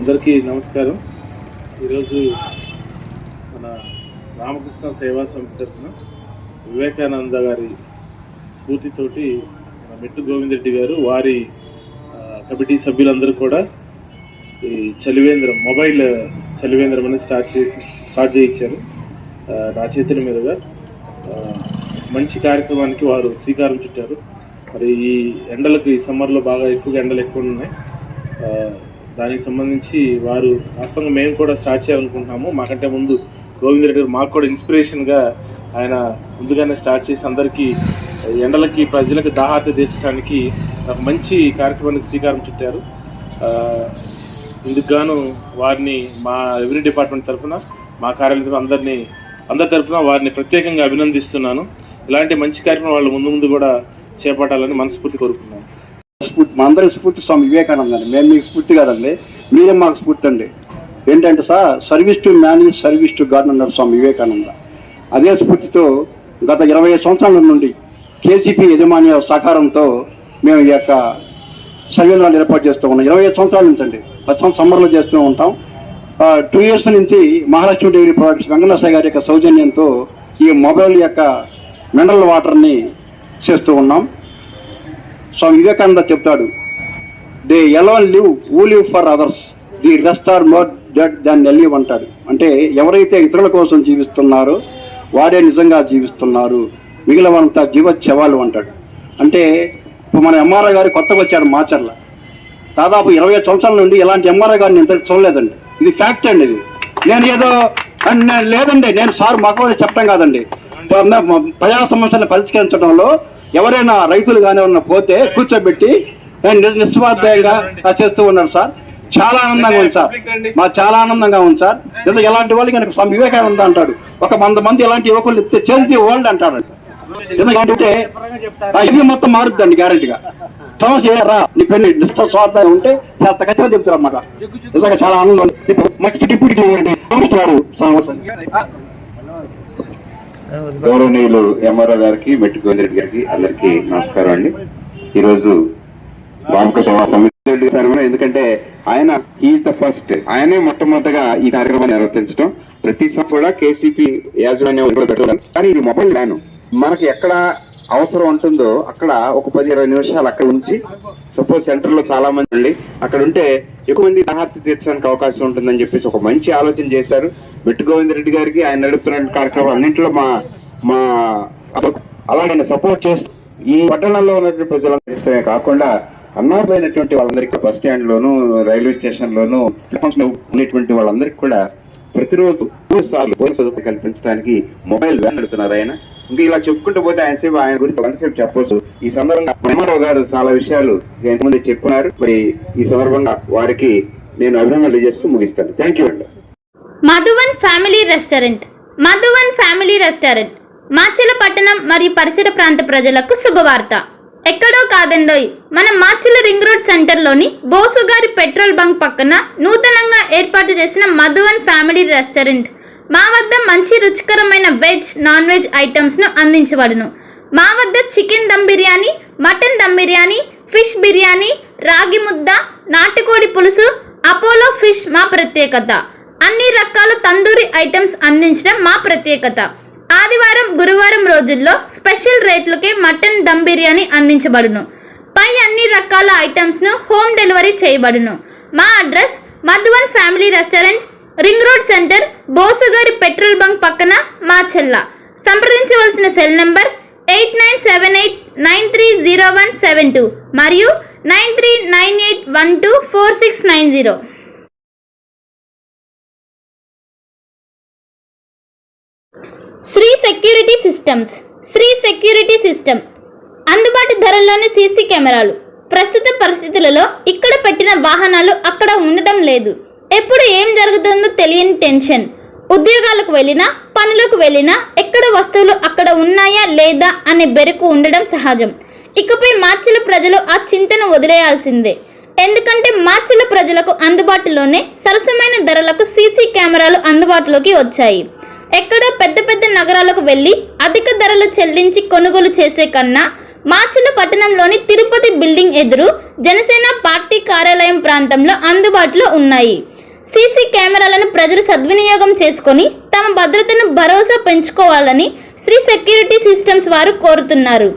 అందరికీ నమస్కారం. ఈరోజు మన రామకృష్ణ సేవా సమితి తరఫున వివేకానంద గారి స్ఫూర్తితోటి మన మెట్టు గోవిందరెడ్డి గారు వారి కమిటీ సభ్యులందరూ కూడా ఈ చలివేంద్రం మొబైల్ చలివేంద్రం అనేది స్టార్ట్ చేసి స్టార్ట్ చేయించారు. నా చేతుల మీదుగా. మంచి కార్యక్రమానికి వారు శ్రీకారం చుట్టారు. మరి ఈ ఎండలకు ఈ సమ్మర్లో బాగా ఎక్కువగా ఎండలు ఎక్కువ ఉన్నాయి. దానికి సంబంధించి వారు వాస్తవంగా మేము కూడా స్టార్ట్ చేయాలనుకుంటున్నాము. మాకంటే ముందు గోవింద్ రెడ్డి గారు మాకు కూడా ఇన్స్పిరేషన్గా ఆయన ముందుగానే స్టార్ట్ చేసి అందరికీ ఎండలకి ప్రజలకు దాహార్త తీర్చడానికి ఒక మంచి కార్యక్రమానికి శ్రీకారం చుట్టారు. ఇందుకు గాను వారిని మా రెవెన్యూ డిపార్ట్మెంట్ తరఫున మా కార్యాలయం అందరినీ అందరి తరఫున వారిని ప్రత్యేకంగా అభినందిస్తున్నాను. ఇలాంటి మంచి కార్యక్రమం వాళ్ళు ముందు ముందు కూడా చేపట్టాలని మనస్ఫూర్తి కోరుకున్నాను స్ఫూర్తి మా అందరి స్ఫూర్తి స్వామి వివేకానంద అండి. మేము మీకు స్ఫూర్తి కాదండి. మీరే మాకు స్ఫూర్తి అండి. ఏంటంటే sir service to man is service to God అన్నారు స్వామి వివేకానంద. అదే స్ఫూర్తితో గత ఇరవై సంవత్సరాల నుండి కేసీపీ యజమాన్య సహకారంతో మేము ఈ యొక్క సర్వేలను ఏర్పాటు చేస్తూ ఉన్నాం. ఇరవై ఐదు సంవత్సరాల నుంచి అండి. ప్రస్తుతం సమ్మర్లో చేస్తూ ఉంటాం. టూ ఇయర్స్ నుంచి మహాలక్ష్మి డైరీ ప్రొడక్ట్స్ వెంకటేశ్వర గారి యొక్క సౌజన్యంతో ఈ మొబైల్ యొక్క మినరల్ వాటర్ని చేస్తూ ఉన్నాం. స్వామి వివేకానంద చెప్తాడు they alone live who live for others the rest are more dead than live అంటాడు. అంటే ఎవరైతే ఇతరుల కోసం జీవిస్తున్నారో వారే నిజంగా జీవిస్తున్నారు. మిగిలినంతా జీవోత్సవాలు అంటాడు. అంటే ఇప్పుడు మన ఎంఆర్ఐ గారు కొత్తగా వచ్చాడు మాచర్ల. దాదాపు ఇరవై సంవత్సరాల నుండి ఇలాంటి ఎంఆర్ఐ గారిని ఇంత చూడలేదండి. ఇది ఫ్యాక్ట్ అండి ఇది. నేను ఏదో నేను లేదండి. నేను సార్ మాకు చెప్పడం కాదండి. ప్రజా సమస్యలను పరిష్కరించడంలో ఎవరైనా రైతులు కానీ ఉన్న పోతే కూర్చోబెట్టి నేను నిస్వార్థంగా చేస్తూ ఉన్నాను సార్. చాలా ఆనందంగా ఉంది సార్. మా చాలా ఆనందంగా ఉంది సార్. ఎందుకంటే ఎలాంటి వాళ్ళకి కనుక స్వామి వివేకానంద అంటాడు. ఒక వంద మంది ఇలాంటి యువకులు ఇస్తే చేసి ఓల్డ్ అంటాడు. ఎందుకంటే ఆ ఇది మొత్తం మారుద్దండి గ్యారెంటీగా. సమస్య రా నీ పెళ్ళి నిష్ట ఉంటే చాలా ఖచ్చితంగా చెప్తారు అన్నమాట నిజంగా చాలా ఆనందం మంచి నెక్స్ట్ డిప్యూటీ గౌరవనీయులు ఎంఆర్ఓ గారికి మెట్టు గోవిందరెడ్డి గారికి అందరికి నమస్కారం అండి. ఈరోజు రామకృష్ణ సమితి సార్ కూడా ఎందుకంటే ఆయన హీఈస్ ద ఫస్ట్ ఆయనే మొట్టమొదటిగా ఈ కార్యక్రమాన్ని నిర్వర్తించడం. ప్రతి సంవత్సరం కూడా కేసీపీ యాజమాన్యం పెట్టడం కానీ ఇది మొబైల్ వ్యాన్. మనకి ఎక్కడ అవసరం ఉంటుందో అక్కడ ఒక పది ఇరవై నిమిషాలు అక్కడ ఉంచి సపోజ్ సెంటర్లో చాలా మంది ఉండి అక్కడ ఉంటే ఎక్కువ మంది దాహార్తి తీర్చడానికి అవకాశం ఉంటుందని చెప్పేసి ఒక మంచి ఆలోచన చేశారు. మెట్టు గోవింద్ రెడ్డి గారికి ఆయన నడుపుతున్న కార్యక్రమాలు అన్నింటిలో మా మా అలాగే సపోర్ట్ చేస్తూ ఈ పట్టణంలో ఉన్నటువంటి ప్రజలందరికీ కాకుండా అన్నారైనటువంటి వాళ్ళందరికీ బస్ స్టాండ్ లోను రైల్వే స్టేషన్ లోను ఉన్నటువంటి వాళ్ళందరికీ కూడా ప్రతిరోజు మూడు సార్లు పోలీసు సదుపాయం కల్పించడానికి మొబైల్ వ్యాన్ నడుతున్నారు ఆయన. ఇంకా ఇలా చెప్పుకుంటూ పోతే ఆయన సేపు ఆయన గురించి కొంతసేపు చెప్పొచ్చు. ఈ సందర్భంగా రామారావు గారు చాలా విషయాలు ఎంతమంది చెప్పున్నారు. మరి ఈ సందర్భంగా వారికి నేను అభినందనలు చేస్తూ ముగిస్తాను. థ్యాంక్ యూ అండి. Madhuvan family restaurant. Madhuvan family restaurant. Macherla పట్టణం మరియు పరిసర ప్రాంత ప్రజలకు శుభవార్త. ఎక్కడో కాదండోయ్ మన మాచిల రింగ్ రోడ్ సెంటర్లోని బోసుగారి పెట్రోల్ బంక్ పక్కన నూతనంగా ఏర్పాటు చేసిన మధువన్ ఫ్యామిలీ రెస్టారెంట్. మా వద్ద మంచి రుచికరమైన వెజ్ నాన్ వెజ్ ఐటమ్స్ను అందించబడును. మా వద్ద chicken dum biryani mutton dum biryani fish biryani రాగి ముద్ద నాటుకోడి పులుసు అపోలో ఫిష్ మా ప్రత్యేకత. అన్ని రకాల తందూరి ఐటమ్స్ అందించడం మా ప్రత్యేకత. ఆదివారం గురువారం రోజుల్లో స్పెషల్ రేట్లకే మటన్ దమ్ బిర్యానీ అందించబడును. పై అన్ని రకాల ఐటమ్స్ను హోమ్ డెలివరీ చేయబడును. మా address Madhuvan family restaurant ring road centre బోసుగారి petrol bunk పక్కన మా చెల్ల. సంప్రదించవలసిన cell number eight nine seven eight nine three zero one seven two మరియు nine three nine eight one two four six nine zero. Shri security systems Shri security system. అందుబాటు ధరల్లోని CC కెమెరాలు. ప్రస్తుత పరిస్థితులలో ఇక్కడ పెట్టిన వాహనాలు అక్కడ ఉండటం లేదు. ఎప్పుడు ఏం జరుగుతుందో తెలియని టెన్షన్. ఉద్యోగాలకు వెళ్ళినా పనులకు వెళ్ళినా ఎక్కడ వస్తువులు అక్కడ ఉన్నాయా లేదా అనే బెరుకు ఉండడం సహజం. ఇకపై మార్చిల ప్రజలు ఆ చింతను వదిలేయాల్సిందే. ఎందుకంటే మార్చిల ప్రజలకు అందుబాటులోనే సరసమైన ధరలకు సీసీ కెమెరాలు అందుబాటులోకి వచ్చాయి. ఎక్కడో పెద్ద పెద్ద నగరాలకు వెళ్ళి అధిక ధరలు చెల్లించి కొనుగోలు చేసే కన్నా మార్చిల పట్టణంలోని తిరుపతి బిల్డింగ్ ఎదురు జనసేన పార్టీ కార్యాలయం ప్రాంతంలో అందుబాటులో ఉన్నాయి. సీసీ కెమెరాలను ప్రజలు సద్వినియోగం చేసుకొని తమ భద్రతను భరోసా పెంచుకోవాలని శ్రీ సెక్యూరిటీ సిస్టమ్స్ వారు కోరుతున్నారు.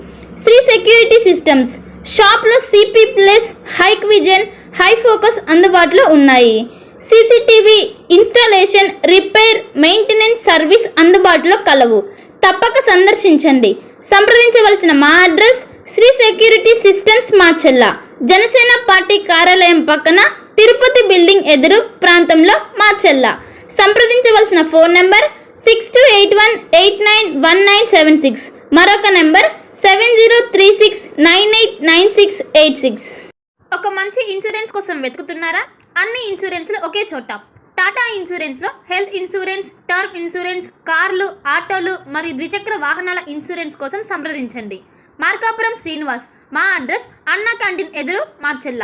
శ్రీ సెక్యూరిటీ సిస్టమ్స్ షాప్లో CP plus Hikvision hi focus అందుబాటులో ఉన్నాయి. CCTV installation repair maintenance service అందుబాటులో కలవు. తప్పక సందర్శించండి. సంప్రదించవలసిన మా address Shri security systems Macherla Janasena party కార్యాలయం పక్కన తిరుపతి బిల్డింగ్ ఎదురు ప్రాంతంలో మాచెల్ల సంప్రదించవలసిన phone number six two eight one eight nine one nine seven six మరొక number seven zero three six nine eight nine six eight six ఒక మంచి insurance కోసం వెతుకుతున్నారా? అన్ని ఇన్సూరెన్స్లు ఒకే చోట. టాటా ఇన్సూరెన్స్లో హెల్త్ ఇన్సూరెన్స్ టర్మ్ ఇన్సూరెన్స్ కార్లు ఆటోలు మరియు ద్విచక్ర వాహనాల ఇన్సూరెన్స్ కోసం సంప్రదించండి. మార్కాపురం శ్రీనివాస్. మా అడ్రస్ అన్నా క్యాంటీన్ ఎదురు మార్చెల్ల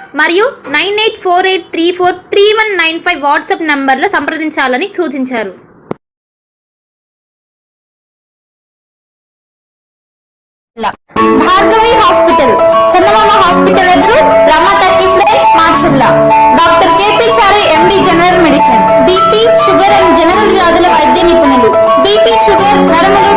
మరియు nine eight four eight three four three one nine five WhatsApp నంబర్లో సంప్రదించాలని సూచించారు. భార్గవి హాస్పిటల్ చందమామ హాస్పిటల్ ఎదురు Rama talkies line Macherla doctor KP Chari MD general medicine. BP sugar and general వ్యాధుల వైద్య నిపుణులు. BP sugar నరములు